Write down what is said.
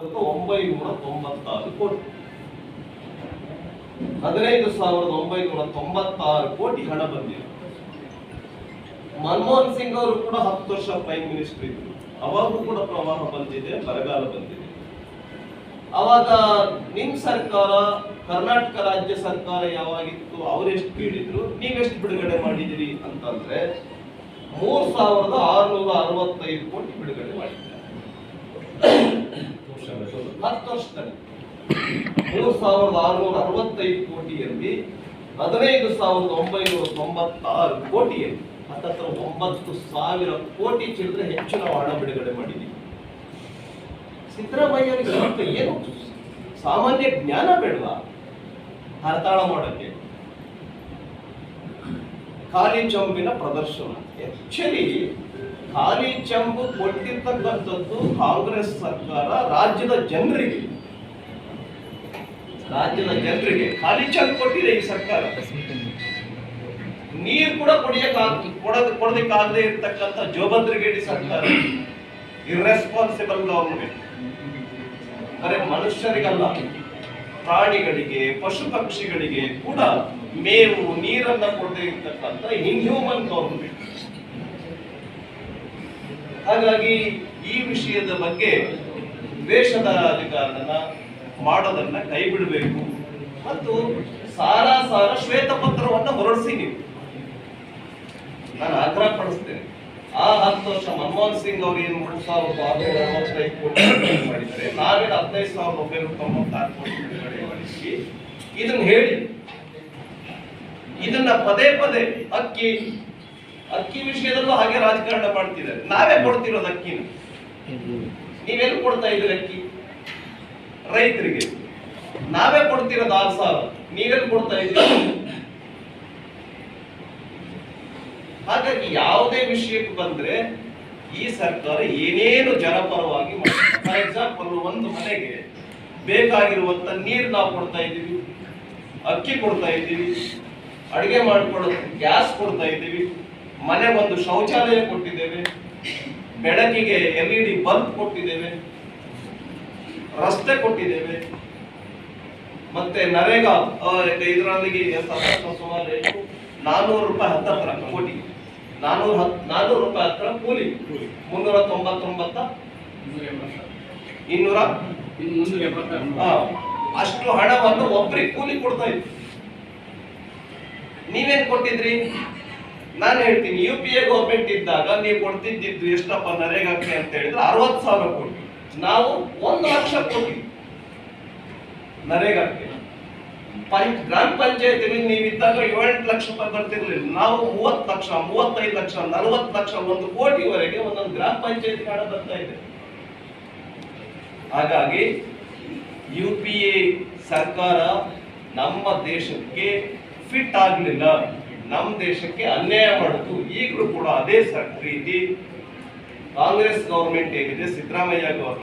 ಸಾವಿರದ ಒಂಬೈನೂರ ತೊಂಬತ್ತಾರು ಕೋಟಿ. ಹದಿನೈದು ಸಾವಿರದ ಒಂಬೈನೂರ ತೊಂಬತ್ತಾರು ಕೋಟಿ ಹಣ ಬಂದಿದೆ. ಮನಮೋಹನ್ ಸಿಂಗ್ ಅವರು ಕೂಡ ಹತ್ತು ವರ್ಷ ಪ್ರೈಮ್ ಮಿನಿಸ್ಟರ್ ಇದ್ರು. ಅವಾಗೂ ಕೂಡ ಪ್ರವಾಹ ಬಂದಿದೆ, ಬರಗಾಲ ಬಂದಿದೆ. ಅವಾಗ ನಿಮ್ ಸರ್ಕಾರ, ಕರ್ನಾಟಕ ರಾಜ್ಯ ಸರ್ಕಾರ ಯಾವಾಗಿತ್ತು, ಅವರೆಷ್ಟು ಕೇಳಿದ್ರು? ನೀವೆಷ್ಟು ಬಿಡುಗಡೆ ಮಾಡಿದಿರಿ ಅಂತಂದ್ರೆ ಮೂರ್ ಸಾವಿರದ ಆರುನೂರ ಅರವತ್ತೈದು ಕೋಟಿ ಬಿಡುಗಡೆ ಮಾಡಿದ್ದಾರೆ ಹತ್ತು ವರ್ಷದಲ್ಲಿ ಮೂರು ಸಾವಿರದ ಆರುನೂರ ಅರವತ್ತೈದು ಕೋಟಿಯಲ್ಲಿ ಹದಿನೈದು ಸಾವಿರದ ಒಂಬೈನೂರ ತೊಂಬತ್ತಾರು ಕೋಟಿಯಲ್ಲಿ, ಹತ್ತತ್ರ ಒಂಬತ್ತು ಸಾವಿರ ಕೋಟಿ ಚಿಲ್ಲರೆ ಹೆಚ್ಚು ನಾವು ಹಣ ಬಿಡುಗಡೆ ಮಾಡಿದ್ದೀವಿ ಸಿದ್ದರಾಮಯ್ಯನಿಗೆ ಸ್ವಲ್ಪ ಏನು ಸಾಮಾನ್ಯ ಜ್ಞಾನ ಬೇಡವಾ? ಹರತಾಳ ಮಾಡೋಕ್ಕೆ. ಖಾಲಿ ಚಂಬಿನ ಪ್ರದರ್ಶನ. ಆಕ್ಚುಲಿ ಖಾಲಿ ಚೆಂಬು ಕೊಟ್ಟಿರ್ತಕ್ಕಂಥದ್ದು ಕಾಂಗ್ರೆಸ್ ಸರ್ಕಾರ ರಾಜ್ಯದ ಜನರಿಗೆ. ರಾಜ್ಯದ ಜನರಿಗೆ ಖಾಲಿ ಚೆಂಬು ಕೊಟ್ಟಿದೆ ಈ ಸರ್ಕಾರ. ನೀರು ಕೂಡ ಕುಡಿಯಕ್ ಕೊಡದ ಕೊಡೋದಕ್ಕಾಗದೇ ಇರ್ತಕ್ಕಂಥ ಜೋಬಂದ್ರಿಗೇಡಿ ಸರ್ಕಾರ. ಇರ್ರೆಸ್ಪಾನ್ಸಿಬಲ್ ಗವರ್ಮೆಂಟ್ ಬರೀ ಮನುಷ್ಯರಿಗಲ್ಲ, ಪ್ರಾಣಿಗಳಿಗೆ ಪಶು ಪಕ್ಷಿಗಳಿಗೆ ಕೂಡ ಮೇವು, ನೀರನ್ನ ಕೊಡದೇ ಇರ್ತಕ್ಕಂಥ ಇನ್ಹ್ಯೂಮನ್ ಗವರ್ಮೆಂಟ್ ಹಾಗಾಗಿ ಈ ವಿಷಯದ ಬಗ್ಗೆ ದ್ವೇಷದ ರಾಜಕಾರಣ ಮಾಡೋದನ್ನ ಕೈ ಬಿಡಬೇಕು ಮತ್ತು ಸಾರ ಸಾರ ಶ್ವೇತಪತ್ರವನ್ನ ಹೊರಡಿಸಿ ನೀವು. ನಾನು ಆಗ್ರಹ ಪಡಿಸ್ತೇನೆ. ಆ ಹತ್ತು ವರ್ಷ ಮನಮೋಹನ್ ಸಿಂಗ್ ಅವರು ಏನು ಮೂರು ಸಾವಿರದ ಆರ್ನೂರ ಅರವತ್ತೈದು ಕೋಟಿ ಮಾಡಿದ್ದಾರೆ. ನಾವೇನು ಹದಿನೈದು ಸಾವಿರದ ಒಂಬೈನೂರ ತೊಂಬತ್ತಾರು ಕೋಟಿ ಬಿಡುಗಡೆ ಇದನ್ನ ಹೇಳಿ. ಇದನ್ನ ಪದೇ ಪದೇ ಅಕ್ಕಿ ಅಕ್ಕಿ ವಿಷಯದಲ್ಲೂ ಹಾಗೆ ರಾಜಕಾರಣ ಮಾಡ್ತಿದ್ದಾರೆ. ನಾವೇ ಕೊಡ್ತಿರೋದು ಅಕ್ಕಿನ. ನೀವೆಲ್ಲಿ ಕೊಡ್ತಾ ಇದ್ದೀರಿ ಅಕ್ಕಿ? ರೈತರಿಗೆ. ನಾವೇ ಕೊಡ್ತಿರೋದು ಆರು ಸಾವಿರ. ನೀವೆಲ್ಲಿ ಕೊಡ್ತಾ ಇದ್ರಿ ಹಾಗಾಗಿ ಯಾವುದೇ ವಿಷಯಕ್ಕೆ ಬಂದ್ರೆ ಈ ಸರ್ಕಾರ ಏನೇನು ಜನಪರವಾಗಿ ಫಾರ್ ಎಕ್ಸಾಂಪಲ್ ಒಂದು ಮನೆಗೆ ಬೇಕಾಗಿರುವಂತ ನೀರು ನಾವು ಕೊಡ್ತಾ ಇದ್ದೀವಿ. ಅಕ್ಕಿ ಕೊಡ್ತಾ ಇದ್ದೀವಿ. ಅಡಿಗೆ ಮಾಡ್ಕೊಳ್ಳೋದು ಗ್ಯಾಸ್ ಕೊಡ್ತಾ ಇದ್ದೀವಿ. ಮನೆ ಒಂದು ಶೌಚಾಲಯ ಕೊಟ್ಟಿದ್ದೇವೆ ಬೆಳಕಿಗೆ ಎಲ್ ಇ ಡಿ ಬಲ್ಬ್ ಕೊಟ್ಟಿದ್ದೇವೆ ರಸ್ತೆ ಕೊಟ್ಟಿದ್ದೇವೆ ಮತ್ತೆ ನರೇಗಾ ಇದರೊಂದಿಗೆ ಸುಮಾರು ನಾನ್ನೂರು ನಾನೂರು ರೂಪಾಯಿ ಹತ್ತತ್ರ ಕೋಟಿ. ನಾನ್ನೂರು ಹತ್ತು ನಾನ್ನೂರು ರೂಪಾಯಿ ಹತ್ತಿರ ಕೂಲಿ. ಮುನ್ನೂರ ತೊಂಬತ್ತೊಂಬತ್ತ ಇನ್ನೂರ? ಅಷ್ಟು ಹಣವನ್ನು ಒಬ್ರಿಗೆ ಕೂಲಿ ಕೊಡ್ತಾ ಇದ್ವಿ ನೀವೇನ್ ಕೊಟ್ಟಿದ್ರಿ? ನಾನು ಹೇಳ್ತೀನಿ ಯು ಪಿ ಎ ಗೌರ್ಮೆಂಟ್ ಇದ್ದಾಗ ನೀವು ಕೊಡ್ತಿದ್ದಿದ್ದು ಎಷ್ಟಪ್ಪ ನರೇಗಾಕ್ಕೆ ಅಂತ ಹೇಳಿದ್ರೆ ಅರವತ್ತು ಸಾವಿರ ಕೋಟಿ. ನಾವು ಒಂದು ಲಕ್ಷ ಕೋಟಿ ನರೇಗಾಕ್ಕೆ ಪಂಚ್, ಗ್ರಾಮ ಪಂಚಾಯತಿಲಿ ನೀವಿದ್ದಾಗ ಏಳೆಂಟು ಲಕ್ಷ ರೂಪಾಯಿ ಬರ್ತಿರ್ಲಿಲ್ಲ. ನಾವು ಮೂವತ್ತು ಲಕ್ಷ, ಮೂವತ್ತೈದು ಲಕ್ಷ, ನಲವತ್ತು ಲಕ್ಷ, ಒಂದು ಕೋಟಿವರೆಗೆ ಒಂದೊಂದು ಗ್ರಾಮ ಪಂಚಾಯತ್ ಹಣ ಬರ್ತಾ ಇದೆ. ಹಾಗಾಗಿ ಯು ಪಿ ಎ ಸರ್ಕಾರ ನಮ್ಮ ದೇಶಕ್ಕೆ ಫಿಟ್ ಆಗಲಿಲ್ಲ. ನಮ್ಮ ದೇಶಕ್ಕೆ ಅನ್ಯಾಯ ಮಾಡಿತು ಈಗಲೂ ಕೂಡ ಅದೇ ಸ- ರೀತಿ ಕಾಂಗ್ರೆಸ್ ಗೌರ್ಮೆಂಟ್ ಏನಿದೆ ಸಿದ್ದರಾಮಯ್ಯ ಗೌರ್ಮೆಂಟ್